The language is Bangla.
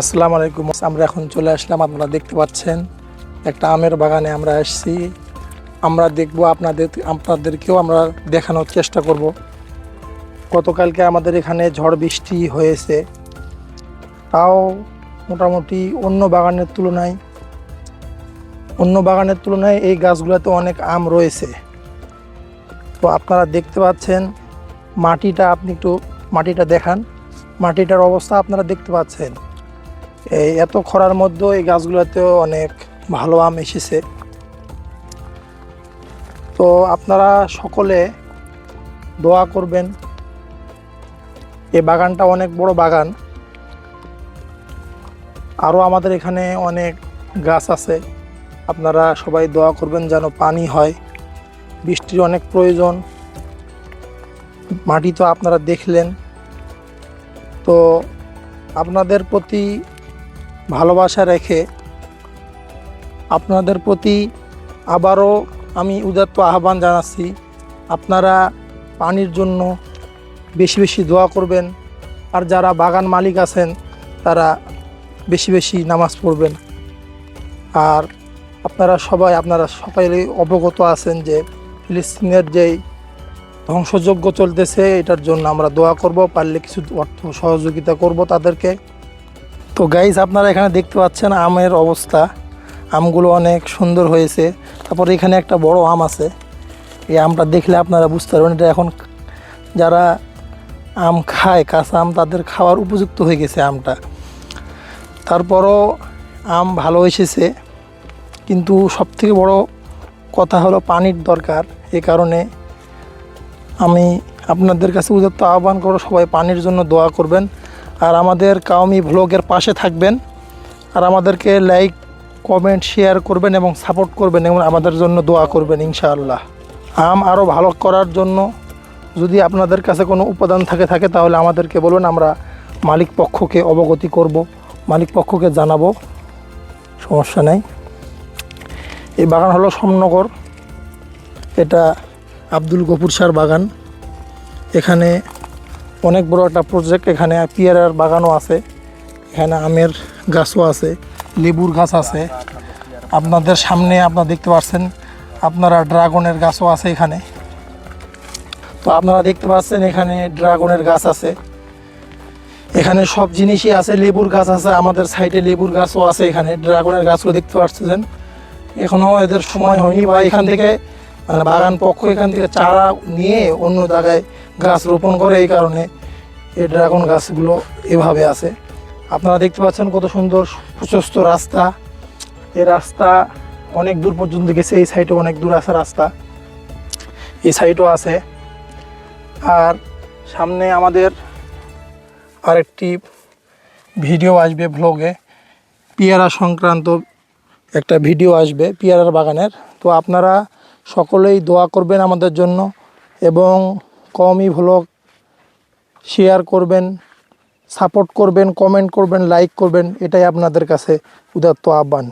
আসসালামু আলাইকুম। আমরা এখন চলে আসলাম, আপনারা দেখতে পাচ্ছেন একটা আমের বাগানে আমরা আসছি। আমরা দেখব আপনাদের, আপনাদেরকেও আমরা দেখানোর চেষ্টা করব। গতকালকে আমাদের এখানে ঝড় বৃষ্টি হয়েছে। তাও মোটামুটি অন্য বাগানের তুলনায়, অন্য বাগানের তুলনায় এই গাছগুলোতে অনেক আম রয়েছে। তো আপনারা দেখতে পাচ্ছেন, মাটিটা আপনি একটু, মাটিটা দেখান। মাটিটার অবস্থা আপনারা দেখতে পাচ্ছেন। এই এত খরার মধ্যেও এই গাছগুলোতেও অনেক ভালো আম এসেছে। তো আপনারা সকলে দোয়া করবেন। এই বাগানটা অনেক বড় বাগান। আরও আমাদের এখানে অনেক গাছ আছে। আপনারা সবাই দোয়া করবেন যেন পানি হয়। বৃষ্টির অনেক প্রয়োজন। মাটি তো আপনারা দেখলেন। তো আপনাদের প্রতি ভালোবাসা রেখে আপনাদের প্রতি আবারও আমি উদাত্ত আহ্বান জানাচ্ছি। আপনারা পানির জন্য বেশি বেশি দোয়া করবেন। আর যারা বাগান মালিক আছেন, তারা বেশি বেশি নামাজ পড়বেন। আর আপনারা সবাই, আপনারা সকালে অবগত আছেন যে ফিলিস্তিনের যেই ধ্বংসযজ্ঞ চলতেছে, এটার জন্য আমরা দোয়া করব। পারলে কিছু অর্থ সহযোগিতা করব তাদেরকে। তো গাইজ আপনারা এখানে দেখতে পাচ্ছেন আমের অবস্থা। আমগুলো অনেক সুন্দর হয়েছে। তারপর এখানে একটা বড় আম আছে। এই আমটা দেখলে আপনারা বুঝতে পারবেন, এটা এখন যারা আম খায়, কাঁচা আম, তাদের খাওয়ার উপযুক্ত হয়ে গেছে আমটা। তারপরও আম ভালো এসেছে। কিন্তু সবথেকে বড় কথা হলো পানির দরকার। এই কারণে আমি আপনাদের কাছে উদাত্ত আহ্বান করো সবাই পানির জন্য দোয়া করবেন। আর আমাদের কাউমি ভ্লগের পাশে থাকবেন। আর আমাদেরকে লাইক কমেন্ট শেয়ার করবেন এবং সাপোর্ট করবেন এবং আমাদের জন্য দোয়া করবেন ইনশাআল্লাহ। আম আরও ভালো করার জন্য যদি আপনাদের কাছে কোনো উপাদান থাকে থাকে তাহলে আমাদেরকে বলুন, আমরা মালিক পক্ষকে অবগতি করব, মালিক পক্ষকে জানাব, সমস্যা নেই। এই বাগান হলো সমনগর এটা আব্দুল গফুর শাহর বাগান। এখানে অনেক বড় একটা প্রজেক্ট এখানে পিয়ারার বাগানও আছে, এখানে আমের গাছও আছে, লেবুর গাছ আছে। আপনাদের সামনে আপনারা দেখতে পাচ্ছেন আপনারা ড্রাগনের গাছও আছে এখানে। তো আপনারা দেখতে পাচ্ছেন এখানে ড্রাগনের গাছ আছে। এখানে সব জিনিসই আছে, লেবুর গাছ আছে, আমাদের সাইডে লেবুর গাছও আছে এখানে, ড্রাগনের গাছও দেখতে পাচ্ছেন এখনও এদের সময় হয়নি বা এখান থেকে মানে বাগান পক্ষ এখান থেকে চারা নিয়ে অন্য জায়গায় গাছ রোপণ করে এই কারণে। এই ড্রাগন গাছগুলো এভাবে আছে। আপনারা দেখতে পাচ্ছেন কত সুন্দর প্রশস্ত রাস্তা। এই রাস্তা অনেক দূর পর্যন্ত গেছে, এই সাইডে অনেক দূর আছে রাস্তা। এই সাইডও আছে। আর সামনে আমাদের আরেকটি ভিডিও আসবে ভ্লগে পেয়ারা সংক্রান্ত একটা ভিডিও আসবে পেয়ারার বাগানের। তো আপনারা সকলেই দোয়া করবেন আমাদের জন্য এবং কমই ভ্লগ শেয়ার করবেন সাপোর্ট করবেন কমেন্ট করবেন লাইক করবেন এটাই আপনাদের কাছে উদাত্ত আহ্বান।